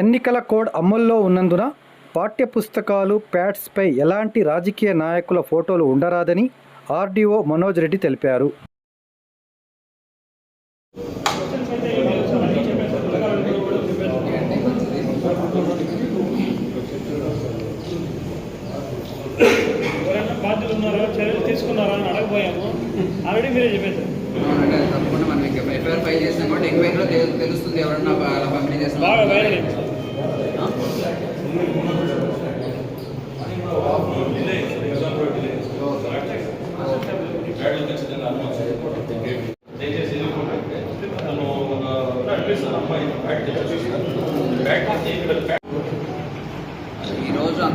ఎన్నికల కోడ్ అమల్లో ఉన్నందున పాఠ్య పుస్తకాలు ప్యాడ్స్పై ఎలాంటి రాజకీయ నాయకుల ఫోటోలు ఉండరాదని ఆర్డీఓ మనోజ్ రెడ్డి తెలిపారు. బాధ్యులు ఉన్నారో? చర్యలు తీసుకున్నారా అని అడగపోయాము ఆల్రెడీ మీరే చెప్పేశారు. అంటే తప్పకుండా మనం ఇంకా ఎఫ్ఐఆర్ ఫైల్ చేసినా కూడా ఎంక్వైరీలో తెలు- తెలుస్తుంది ఎవరన్నా అలా పంపిణీ చేస్తున్నారు బాగా వైరల్ అయింది సార్ ఈరోజు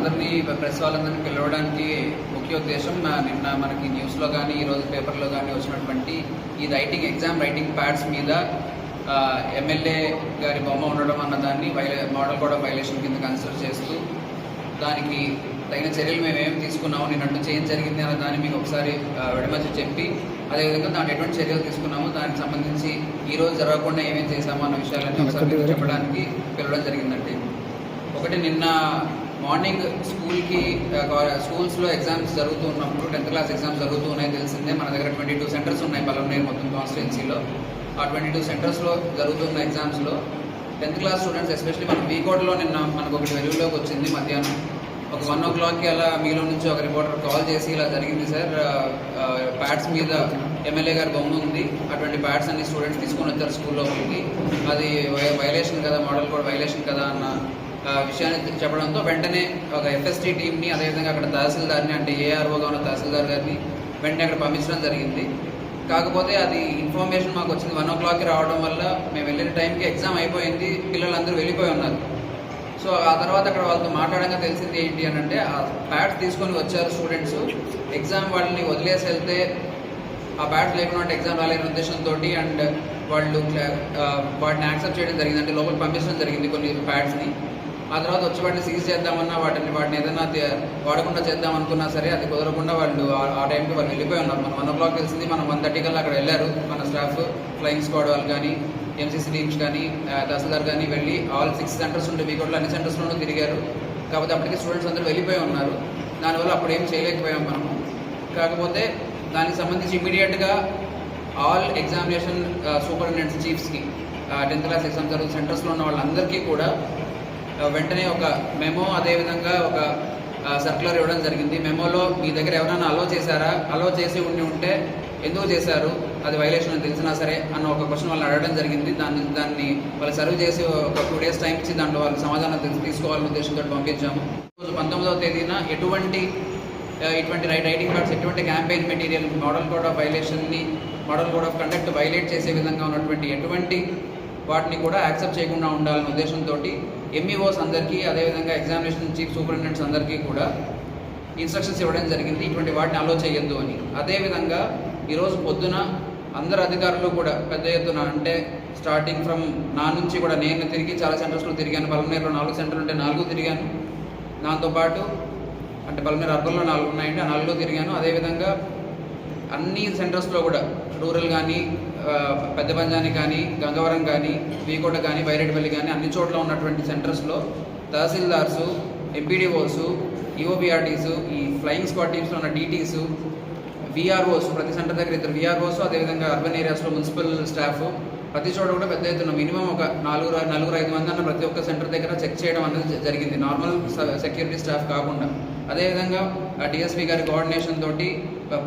అందరినీ ప్రెస్ వాళ్ళందరినీ పిలవడానికి ముఖ్య ఉద్దేశం ఆ, నిన్న మనకి న్యూస్లో కానీ ఈరోజు పేపర్లో కానీ వచ్చినటువంటి ఈ రైటింగ్ ఎగ్జామ్ రైటింగ్ ప్యాడ్స్ మీద ఎమ్మెల్యే గారి బొమ్మ ఉండడం అన్న దాన్ని వైలే మోడల్ కూడా వైలేషన్ కింద కన్సిడర్ చేస్తూ దానికి తగిన చర్యలు మేము ఏం తీసుకున్నాము నిన్నటి నుంచి ఏం జరిగింది అన్న దాన్ని మీకు ఒకసారి విడమర్చి చెప్పి అదేవిధంగా దాని ఎటువంటి చర్యలు తీసుకున్నాము దానికి సంబంధించి ఈ రోజు జరగకుండా ఏమేం చేశాము అన్న విషయాలన్నీ ఒకసారి చెప్పడానికి పిలవడం జరిగిందండి. ఒకటి నిన్న మార్నింగ్ స్కూల్కి స్కూల్స్లో ఎగ్జామ్స్ జరుగుతూ ఉన్నప్పుడు టెన్త్ క్లాస్ ఎగ్జామ్స్ జరుగుతూ ఉన్నాయి తెలిసిందే. మన దగ్గర ట్వంటీ టూ సెంటర్స్ ఉన్నాయి పలమనేరు మొత్తం కాన్స్టిట్యున్సీలో. ఆ ట్వంటీ టూ సెంటర్స్లో జరుగుతున్న ఎగ్జామ్స్లో టెన్త్ క్లాస్ స్టూడెంట్స్ ఎస్పెషల్లీ మన వీకోట్లో నిన్న మనకు ఒకటి వెలుగులోకి వచ్చింది మధ్యాహ్నం. ఒక వన్ ఓ క్లాక్కి అలా మీలో నుంచి ఒక రిపోర్టర్ కాల్ చేసి ఇలా జరిగింది సార్. ప్యాడ్స్ మీద ఎమ్మెల్యే గారి బొమ్మ ఉంది. అటువంటి ప్యాడ్స్ అన్ని స్టూడెంట్స్ తీసుకొని వచ్చారు స్కూల్లోకి అది వైలేషన్ కదా మోడల్ కూడా వైలేషన్ కదా అన్న విషయాన్ని చెప్పడంతో వెంటనే ఒక ఎఫ్ఎస్టీ టీమ్ని అదేవిధంగా అక్కడ తహసీల్దార్ని అంటే ఏఆర్ఓగా ఉన్న తహసీల్దార్ గారిని వెంటనే అక్కడ పంపించడం జరిగింది. కాకపోతే అది ఇన్ఫర్మేషన్ మాకు వచ్చింది వన్ ఓ క్లాక్కి రావడం వల్ల మేము వెళ్ళిన టైంకి ఎగ్జామ్ అయిపోయింది పిల్లలందరూ వెళ్ళిపోయి ఉన్నారు. సో ఆ తర్వాత అక్కడ వాళ్ళతో మాట్లాడంగా తెలిసింది ఏంటి అని అంటే ఆ ప్యాడ్స్ తీసుకొని వచ్చారు స్టూడెంట్స్. ఎగ్జామ్ వాళ్ళని వదిలేసి వెళ్తే ఆ ప్యాడ్స్ లేకుండా ఎగ్జామ్ రాలేని ఉద్దేశంతో అండ్ వాళ్ళు వాటిని యాక్సెప్ట్ చేయడం జరిగింది. అంటే లోపల పంపించడం జరిగింది కొన్ని ప్యాడ్స్ని. ఆ తర్వాత వచ్చి వాటిని సీజ్ చేద్దామన్నా వాటిని వాటిని ఏదైనా వాడకుండా చేద్దాం అనుకున్నా సరే అది కుదరకుండా వాళ్ళు ఆ- టైంకి వాళ్ళు వెళ్ళిపోయి ఉన్నారు. మనం వన్ ఓ క్లాక్ తెలిసింది మనం వన్ థర్టీ కల్లా అక్కడ వెళ్ళారు. మన స్టాఫ్ ఫ్లయింగ్ స్క్వాడ్ వాళ్ళు కానీ ఎంసీసీ టీమ్స్ కానీ ఆ, తహసీల్దార్ కానీ వెళ్ళి ఆల్ సిక్స్ సెంటర్స్ ఉంటే మీకోట్లో అన్ని సెంటర్స్లోనూ తిరిగారు. కాకపోతే అప్పటికి స్టూడెంట్స్ అందరూ వెళ్ళిపోయి ఉన్నారు. దానివల్ల అప్పుడు ఏం చేయలేకపోయాం మనము. కాకపోతే దానికి సంబంధించి ఇమీడియట్గా ఆల్ ఎగ్జామినేషన్ సూపరింటెండెంట్స్ చీఫ్స్కి టెన్త్ క్లాస్ ఎగ్జామ్ జరుగుతున్న సెంటర్స్లో ఉన్న వాళ్ళందరికీ కూడా వెంటనే ఒక మెమో అదేవిధంగా ఒక సర్క్యులర్ ఇవ్వడం జరిగింది. మెమోలో మీ దగ్గర ఎవరైనా అలో చేశారా? అలో చేసి ఉండి ఉంటే ఎందుకు చేశారు? అది వైలేషన్ అని తెలిసినా సరే అన్న ఒక క్వశ్చన్ వాళ్ళని అడగడం జరిగింది. దాన్ని దాన్ని వాళ్ళు సర్వ్ చేసి ఒక టూ డేస్ టైం ఇచ్చి దాంట్లో వాళ్ళు సమాధానం తె- తీసుకోవాలనే ఉద్దేశంతో పంపించాము. రోజు పంతొమ్మిదవ తేదీన ఎటువంటి ఇటువంటి రైట్ రైటింగ్ కార్డ్స్ ఎటువంటి campaign material model code of వైలేషన్ని model code of conduct violate చేసే విధంగా ఉన్నటువంటి ఎటువంటి వాటిని కూడా యాక్సెప్ట్ చేయకుండా ఉండాలనే ఉద్దేశంతో ఎంఈఓస్ అందరికీ అదేవిధంగా ఎగ్జామినేషన్ చీఫ్ సూపరింటెండెంట్స్ అందరికీ కూడా ఇన్స్ట్రక్షన్స్ ఇవ్వడం జరిగింది. ఇటువంటి వాటిని అలో చేయొద్దు అని. అదేవిధంగా ఈరోజు పొద్దున అందరు అధికారులు కూడా పెద్ద ఎత్తున అంటే స్టార్టింగ్ ఫ్రమ్ నా నుంచి కూడా నేను తిరిగి చాలా సెంటర్స్లో తిరిగాను. పలమనేరులో నాలుగు సెంటర్లు ఉంటే నాలుగు తిరిగాను. దాంతోపాటు అంటే పలమనేరు అర్బన్లో నాలుగు ఉన్నాయండి. ఆ నాలుగులో తిరిగాను. అదేవిధంగా అన్ని సెంటర్స్లో కూడా రూరల్ కానీ పెద్ద పంజాని కానీ గంగవరం కానీ వీకోట కానీ బైరెడ్పల్లి కానీ అన్ని చోట్ల ఉన్నటువంటి సెంటర్స్లో తహసీల్దార్సు ఎంపీడీఓస్ ఈఓబిఆర్టీసు ఈ ఫ్లయింగ్ స్క్వాడ్ టీమ్స్లో ఉన్న డీటీసు విఆర్ఓస్ ప్రతి సెంటర్ దగ్గర ఇద్దరు విఆర్ఓస్ అదేవిధంగా అర్బన్ ఏరియాస్లో మున్సిపల్ స్టాఫ్ ప్రతి చోట కూడా పెద్ద ఎత్తున మినిమం ఒక నాలుగు నలుగురు ఐదు మంది అన్న ప్రతి ఒక్క సెంటర్ దగ్గర చెక్ చేయడం అనేది జరిగింది. నార్మల్ సెక్యూరిటీ స్టాఫ్ కాకుండా. అదేవిధంగా డిఎస్పీ గారి కోఆర్డినేషన్ తోటి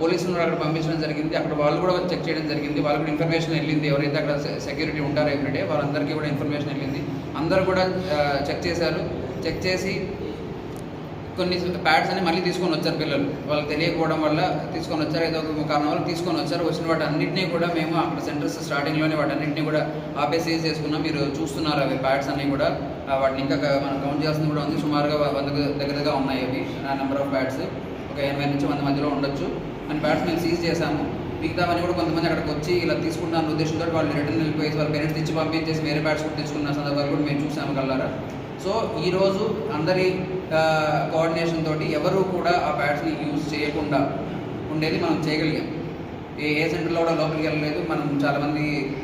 పోలీసులను అక్కడ పంపించడం జరిగింది. అక్కడ వాళ్ళు కూడా చెక్ చేయడం జరిగింది. వాళ్ళకి కూడా ఇన్ఫర్మేషన్ వెళ్ళింది. ఎవరైతే అక్కడ సెక్యూరిటీ ఉంటారో ఎవ్రీడే వాళ్ళందరికీ కూడా ఇన్ఫర్మేషన్ వెళ్ళింది. అందరూ కూడా చెక్ చేశారు. చెక్ చేసి కొన్ని ప్యాడ్స్ అని మళ్ళీ తీసుకొని వచ్చారు పిల్లలు. వాళ్ళకి తెలియకపోవడం వల్ల తీసుకొని వచ్చారు. ఏదో ఒక కారణం వల్ల తీసుకొని వచ్చారు. వచ్చిన వాటి అన్నింటినీ కూడా మేము అక్కడ సెంటర్స్ స్టార్టింగ్లోనే వాటి అన్నింటినీ కూడా ఆపేసి చేసుకున్నాం. మీరు చూస్తున్నారు అవి ప్యాడ్స్ అన్నీ కూడా. వాటిని ఇంకా మనం కౌంట్ చేస్తుంది కూడా ఉంది. సుమారుగా వందకు దగ్గరగా ఉన్నాయి అవి. నా నెంబర్ ఆఫ్ ప్యాడ్స్ ఒక ఎనభై నుంచి వంద మధ్యలో ఉండొచ్చు. అని ప్యాడ్స్ మేము సీజ్ చేశాము మిగతావన్నీ కూడా కొంతమంది అక్కడికి వచ్చి ఇలా తీసుకున్న ఉద్దేశంతో వాళ్ళు రిటర్న్ వెళ్ళిపోయేసి వాళ్ళ పేరెంట్స్ ఇచ్చి పంపించేసి వేరే ప్యాడ్స్ కూడా తెచ్చుకున్న సందర్భాలు కూడా మేము చూసాము కల్లారా. సో ఈరోజు అందరి కోఆర్డినేషన్ తోటి ఎవరు కూడా ఆ ప్యాడ్స్ని యూజ్ చేయకుండా ఉండేది మనం చేయగలిగాం. ఏ ఏ సెంటర్లో కూడా లోపలికి వెళ్ళలేదు. మనం చాలామంది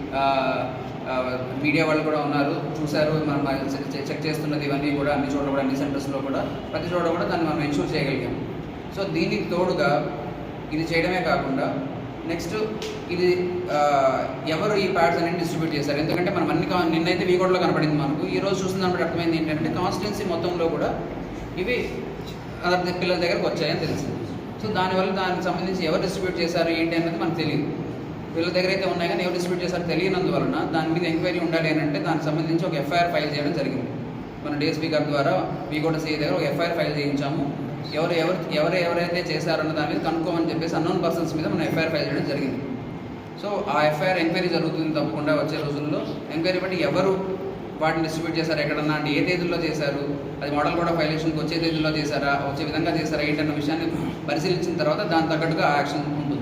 మీడియా వాళ్ళు కూడా ఉన్నారు. చూశారు. మనం చెక్- చెక్ చేస్తున్నది ఇవన్నీ కూడా అన్ని చోట్ల కూడా అన్ని సెంటర్స్లో కూడా. ప్రతి చోట కూడా దాన్ని మనం ఎన్షూర్ చేయగలిగాం. సో దీనికి తోడుగా ఇది చేయడమే కాకుండా నెక్స్ట్ ఇది ఎవరు ఈ ప్యాడ్స్ అనేది డిస్ట్రిబ్యూట్ చేశారు? ఎందుకంటే మనం అన్ని నిన్నైతే వీకోట్లో కనపడింది మనకు. ఈ రోజు చూస్తున్నప్పుడు అర్థమైంది ఏంటంటే కాన్స్టిట్యున్సీ మొత్తంలో కూడా ఇవి అదర్ పిల్లల దగ్గరకు వచ్చాయని తెలిసింది. సో దానివల్ల దానికి సంబంధించి ఎవరు డిస్ట్రిబ్యూట్ చేశారు ఏంటి అనేది మనకు తెలియదు. వీళ్ళ దగ్గర అయితే ఉన్నాయి కానీ ఎవరు డిస్ట్రిబ్యూట్ చేశారో తెలియనందువలన దాని మీద ఎంక్వైరీ ఉండాలి అని అంటే దానికి సంబంధించి ఒక ఎఫ్ఐఆర్ ఫైల్ చేయడం జరిగింది. మన డిఎస్పీ గారి ద్వారా వీకోట సిఐ దగ్గర ఒక ఎఫ్ఐఆర్ ఫైల్ చేయించాము. ఎవరు ఎవరు ఎవరు ఎవరైతే చేశారన్న దాని మీద కనుక్కోమని చెప్పేసి అన్నోన్ పర్సన్స్ మీద మనం ఎఫ్ఐఆర్ ఫైల్ చేయడం జరిగింది. సో ఆ ఎఫ్ఐఆర్ ఎంక్వైరీ జరుగుతుంది తప్పకుండా వచ్చే రోజుల్లో. ఎంక్వైరీ బట్టి ఎవరు వాటిని డిస్ట్రిబ్యూట్ చేశారు ఎక్కడన్నా అంటే ఏ తేదీల్లో చేశారు అది మోడల్ కూడా ఫైలేషన్కి వచ్చే తేదీల్లో చేశారా వచ్చే విధంగా చేశారా ఏంటన్న విషయాన్ని పరిశీలించిన తర్వాత దాని తగ్గట్టుగా యాక్షన్ ఉంటుంది.